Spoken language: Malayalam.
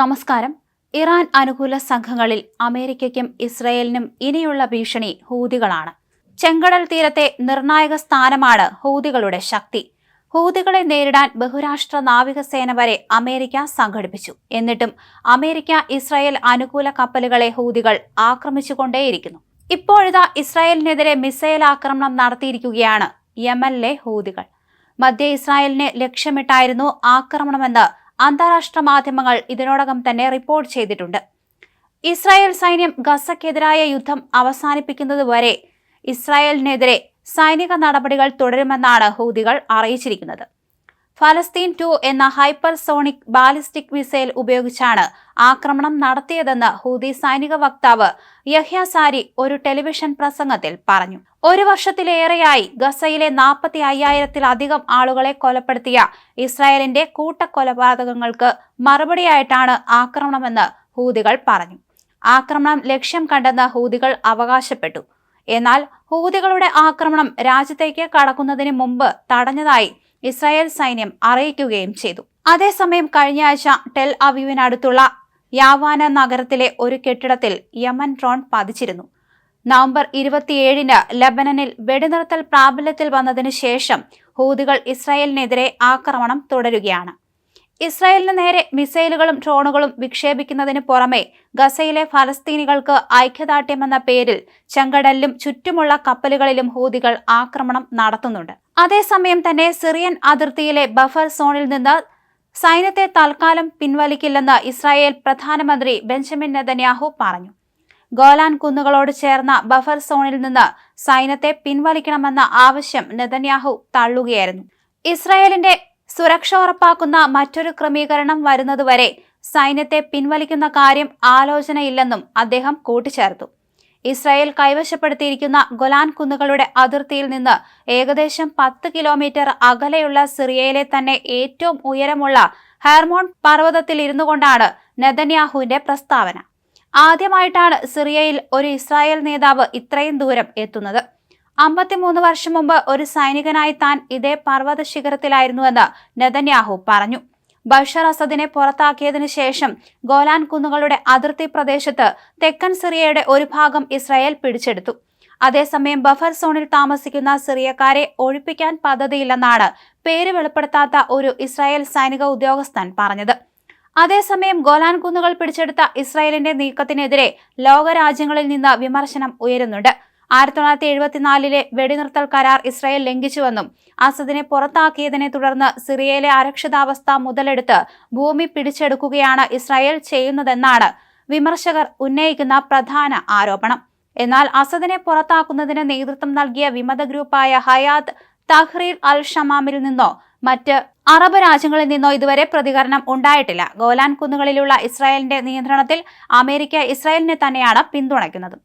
നമസ്കാരം. ഇറാൻ അനുകൂല സംഘങ്ങളിൽ അമേരിക്കയ്ക്കും ഇസ്രയേലിനും ഇനിയുള്ള ഭീഷണി ഹൂതികളാണ്. ചെങ്കടൽ തീരത്തെ നിർണായക സ്ഥാനമാണ് ഹൂതികളുടെ ശക്തി. ഹൂതികളെ നേരിടാൻ ബഹുരാഷ്ട്ര നാവികസേന വരെ അമേരിക്ക സംഘടിപ്പിച്ചു. എന്നിട്ടും അമേരിക്ക ഇസ്രായേൽ അനുകൂല കപ്പലുകളെ ഹൂതികൾ ആക്രമിച്ചുകൊണ്ടേയിരിക്കുന്നു. ഇപ്പോഴിതാ ഇസ്രായേലിനെതിരെ മിസൈൽ ആക്രമണം നടത്തിയിരിക്കുകയാണ് യമനിലെ ഹൂതികൾ. മധ്യ ഇസ്രായേലിനെ ലക്ഷ്യമിട്ടായിരുന്നു ആക്രമണമെന്ന് അന്താരാഷ്ട്ര മാധ്യമങ്ങൾ ഇതിനോടകം തന്നെ റിപ്പോർട്ട് ചെയ്തിട്ടുണ്ട്. ഇസ്രായേൽ സൈന്യം ഗസക്കെതിരായ യുദ്ധം അവസാനിപ്പിക്കുന്നതുവരെ ഇസ്രായേലിനെതിരെ സൈനിക നടപടികൾ തുടരുമെന്നാണ് ഹൂതികൾ അറിയിച്ചിരിക്കുന്നത്. ഫലസ്തീൻ ടു എന്ന ഹൈപ്പർസോണിക് ബാലിസ്റ്റിക് മിസൈൽ ഉപയോഗിച്ചാണ് ആക്രമണം നടത്തിയതെന്ന് ഹൂതി സൈനിക വക്താവ് യഹ്യ സാരി ഒരു ടെലിവിഷൻ പ്രസംഗത്തിൽ പറഞ്ഞു. ഒരു വർഷത്തിലേറെയായി ഗസയിലെ നാൽപ്പത്തി അയ്യായിരത്തിലധികം ആളുകളെ കൊലപ്പെടുത്തിയ ഇസ്രായേലിന്റെ കൂട്ടക്കൊലപാതകങ്ങൾക്ക് മറുപടിയായിട്ടാണ് ആക്രമണമെന്ന് ഹൂതികൾ പറഞ്ഞു. ആക്രമണം ലക്ഷ്യം കണ്ടെന്ന് ഹൂതികൾ അവകാശപ്പെട്ടു. എന്നാൽ ഹൂതികളുടെ ആക്രമണം രാജ്യത്തേക്ക് കടക്കുന്നതിന് മുമ്പ് തടഞ്ഞതായി ഇസ്രായേൽ സൈന്യം അറിയിക്കുകയും ചെയ്തു. അതേസമയം കഴിഞ്ഞയാഴ്ച ടെൽ അവീവിനടുത്തുള്ള യാവാന നഗരത്തിലെ ഒരു കെട്ടിടത്തിൽ യമൻ ഡ്രോൺ പതിച്ചിരുന്നു. നവംബർ ഇരുപത്തിയേഴിന് ലബനനിൽ വെടിനിർത്തൽ പ്രാബല്യത്തിൽ വന്നതിനു ശേഷം ഹൂതികൾ ഇസ്രായേലിനെതിരെ ആക്രമണം തുടരുകയാണ്. ഇസ്രായേലിന് നേരെ മിസൈലുകളും ഡ്രോണുകളും വിക്ഷേപിക്കുന്നതിന് പുറമെ ഗസയിലെ ഫലസ്തീനികൾക്ക് ഐക്യദാർഢ്യമെന്ന പേരിൽ ചെങ്കടലിലും ചുറ്റുമുള്ള കപ്പലുകളിലും ഹൂതികൾ ആക്രമണം നടത്തുന്നുണ്ട്. അതേസമയം തന്നെ സിറിയൻ അതിർത്തിയിലെ ബഫർ സോണിൽ നിന്ന് സൈന്യത്തെ തൽക്കാലം പിൻവലിക്കില്ലെന്ന് ഇസ്രായേൽ പ്രധാനമന്ത്രി ബെഞ്ചമിൻ നെതന്യാഹു പറഞ്ഞു. ഗോലാൻ കുന്നുകളോട് ചേർന്ന ബഫർ സോണിൽ നിന്ന് സൈന്യത്തെ പിൻവലിക്കണമെന്ന ആവശ്യം നെതന്യാഹു തള്ളുകയായിരുന്നു. ഇസ്രായേലിന്റെ സുരക്ഷ ഉറപ്പാക്കുന്ന മറ്റൊരു ക്രമീകരണം വരുന്നതുവരെ സൈന്യത്തെ പിൻവലിക്കുന്ന കാര്യം ആലോചനയില്ലെന്നും അദ്ദേഹം കൂട്ടിച്ചേർത്തു. ഇസ്രായേൽ കൈവശപ്പെടുത്തിയിരിക്കുന്ന ഗൊലാൻ കുന്നുകളുടെ അതിർത്തിയിൽ നിന്ന് ഏകദേശം പത്ത് കിലോമീറ്റർ അകലെയുള്ള സിറിയയിലെ തന്നെ ഏറ്റവും ഉയരമുള്ള ഹെർമോൺ പർവതത്തിൽ ഇരുന്നു കൊണ്ടാണ് നെതന്യാഹുവിന്റെ പ്രസ്താവന. ആദ്യമായിട്ടാണ് സിറിയയിൽ ഒരു ഇസ്രായേൽ നേതാവ് ഇത്രയും ദൂരം എത്തുന്നത്. അമ്പത്തിമൂന്ന് വർഷം മുമ്പ് ഒരു സൈനികനായി താൻ ഇതേ പർവത ശിഖരത്തിലായിരുന്നുവെന്ന് നെതന്യാഹു പറഞ്ഞു. ബഷർ അസദിനെ പുറത്താക്കിയതിനു ശേഷം ഗോലാൻ കുന്നുകളുടെ അതിർത്തി പ്രദേശത്ത് തെക്കൻ സിറിയയുടെ ഒരു ഭാഗം ഇസ്രായേൽ പിടിച്ചെടുത്തു. അതേസമയം ബഫർ സോണിൽ താമസിക്കുന്ന സിറിയക്കാരെ ഒഴിപ്പിക്കാൻ പദ്ധതിയില്ലെന്നാണ് പേര് വെളിപ്പെടുത്താത്ത ഒരു ഇസ്രായേൽ സൈനിക ഉദ്യോഗസ്ഥൻ പറഞ്ഞത്. അതേസമയം ഗോലാൻ കുന്നുകൾ പിടിച്ചെടുത്ത ഇസ്രായേലിന്റെ നീക്കത്തിനെതിരെ ലോകരാജ്യങ്ങളിൽ നിന്ന് വിമർശനം ഉയരുന്നുണ്ട്. ആയിരത്തി തൊള്ളായിരത്തി എഴുപത്തിനാലിലെ വെടിനിർത്തൽ കരാർ ഇസ്രായേൽ ലംഘിച്ചുവെന്നും അസദിനെ പുറത്താക്കിയതിനെ തുടർന്ന് സിറിയയിലെ അരക്ഷിതാവസ്ഥ മുതലെടുത്ത് ഭൂമി പിടിച്ചെടുക്കുകയാണ് ഇസ്രായേൽ ചെയ്യുന്നതെന്നാണ് വിമർശകർ ഉന്നയിക്കുന്ന പ്രധാന ആരോപണം. എന്നാൽ അസദിനെ പുറത്താക്കുന്നതിന് നേതൃത്വം നൽകിയ വിമത ഗ്രൂപ്പായ ഹയാത്ത് തഹ്രീർ അൽ ഷമാമിൽ നിന്നോ മറ്റ് അറബ് രാജ്യങ്ങളിൽ നിന്നോ ഇതുവരെ പ്രതികരണം ഉണ്ടായിട്ടില്ല. ഗോലാൻ കുന്നുകളിലുള്ള ഇസ്രായേലിന്റെ നിയന്ത്രണത്തിൽ അമേരിക്ക ഇസ്രായേലിനെ തന്നെയാണ് പിന്തുണയ്ക്കുന്നത്.